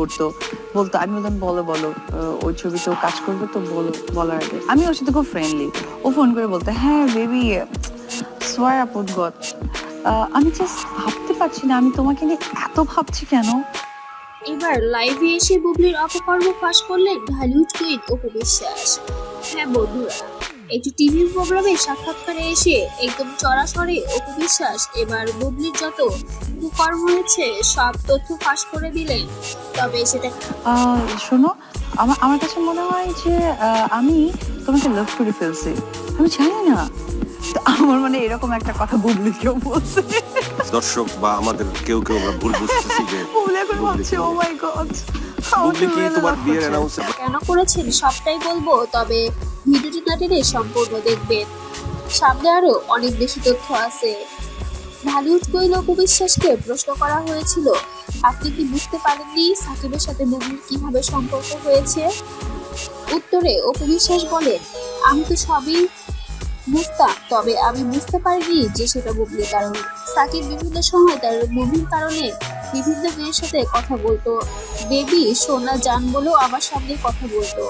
করতো। বলতো, আমি বলতাম বলো বলো ওই ছবিতেও কাজ করবে তো বলো, বলার আগে। আমি ওর সাথে খুব ফ্রেন্ডলি ও ফোন করে বলতো হ্যাঁ বেবি সোয়ার আপদ গড। আমি জাস্ট ভাবতে পারছি না, আমি তোমাকে নিয়ে এত ভাবছি কেন? এবার লাইভে এসে বুবলির অপকর্ম ফাঁস করলেন ঢালিউড কুইন অপু বিশ্বাস হ্যাঁ বন্ধুরা, একটি টিভির প্রোগ্রামে সাক্ষাৎকারে এসে একদম চড়াসড়ে অপু বিশ্বাস এবার বুবলির যত কুকর্ম হয়েছে সব তথ্য ফাঁস করে দিলেন তবে সেটা আহ, শোনো আমার আমার কাছে মনে হয় যে আহ, আমি তোমাকে লাভ করে ফেলছি। আমি জানি না। তো আমার মানে এরকম একটা কথা বুবলি কেউ বলছে। দর্শক বা আমাদের কেউ কেউ আমরা ভুল বুঝতেছি যে বুবলি এখন বুবলি ভাবছে ও মাই গড বুবলি কি তোমার বিয়ের অ্যানাউন্স কেন করেছেন? সবটাই বলব তবে ভিডিওটি না টেনে সম্পূর্ণ দেখবেন। সামনে আরও অনেক বেশি তথ্য আছে। ঢালিউড অপু বিশ্বাসকে প্রশ্ন করা হয়েছিল, আপনি কি বুঝতে পারেননি সাকিবের সাথে বুবলির কীভাবে সম্পর্ক হয়েছে? উত্তরে অপু বিশ্বাস বলেন আমি তো সবই বুঝতাম তবে আমি বুঝতে পারিনি যে সেটা বুবলির কারণে। সাকিব বিভিন্ন সময় তার মুভির কারণে বিভিন্ন মেয়ের সাথে কথা বলতো। বেবি, সোনা, জান বলেও আমার সামনে কথা বলতো।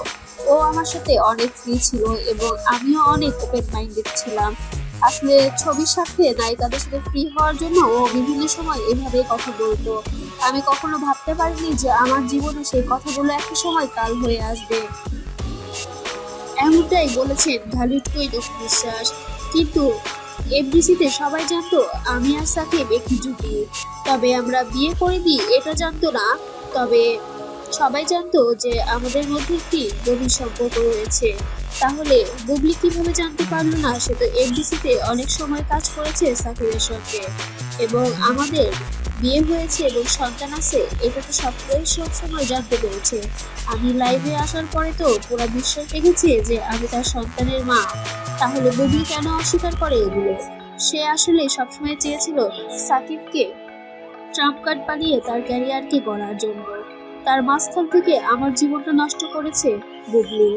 ও আমার সাথে অনেক ফ্রি ছিল এবং আমিও অনেক ওপেন মাইন্ডেড ছিলাম। আসলে ছবির সাথে নায়িকাদের সাথে ফ্রি হওয়ার জন্য ও বিভিন্ন সময় এভাবে কথা বলতো। আমি কখনো ভাবতে পারিনি যে আমার জীবনে সেই কথাগুলো একটা সময় কাল হয়ে আসবে। এমনটাই বলেছেন ঢালিউড অপু বিশ্বাস। কিন্তু এফডিসিতে সবাই জানতো আমি আর সাকিব একটি জুটি। তবে আমরা বিয়ে করে দিই এটা জানতো না। তবে সবাই জানতো যে আমাদের মধ্যে একটি গভীর সম্পর্ক রয়েছে। তাহলে বুবলি কীভাবে জানতে পারল না? সে তো এফডিসিতে অনেক সময় কাজ করেছে সাকিবের সঙ্গে। এবং আমাদের বিয়ে হয়েছে এবং সন্তান আছে, এটা তো সবটাই সব সময় জানতে পেরেছে। আমি লাইভে আসার পরে তো পুরো বিশ্বাস দেখেছে যে আমি তার সন্তানের মা। তাহলে বুবলি কেন অস্বীকার করে এগুলো? সে আসলে সবসময় চেয়েছিল সাকিবকে ট্রাম্প কার্ড বানিয়ে তার ক্যারিয়ারকে গড়ার জন্য। তার মাঝখান থেকে আমার জীবনটা নষ্ট করেছে বুবলি।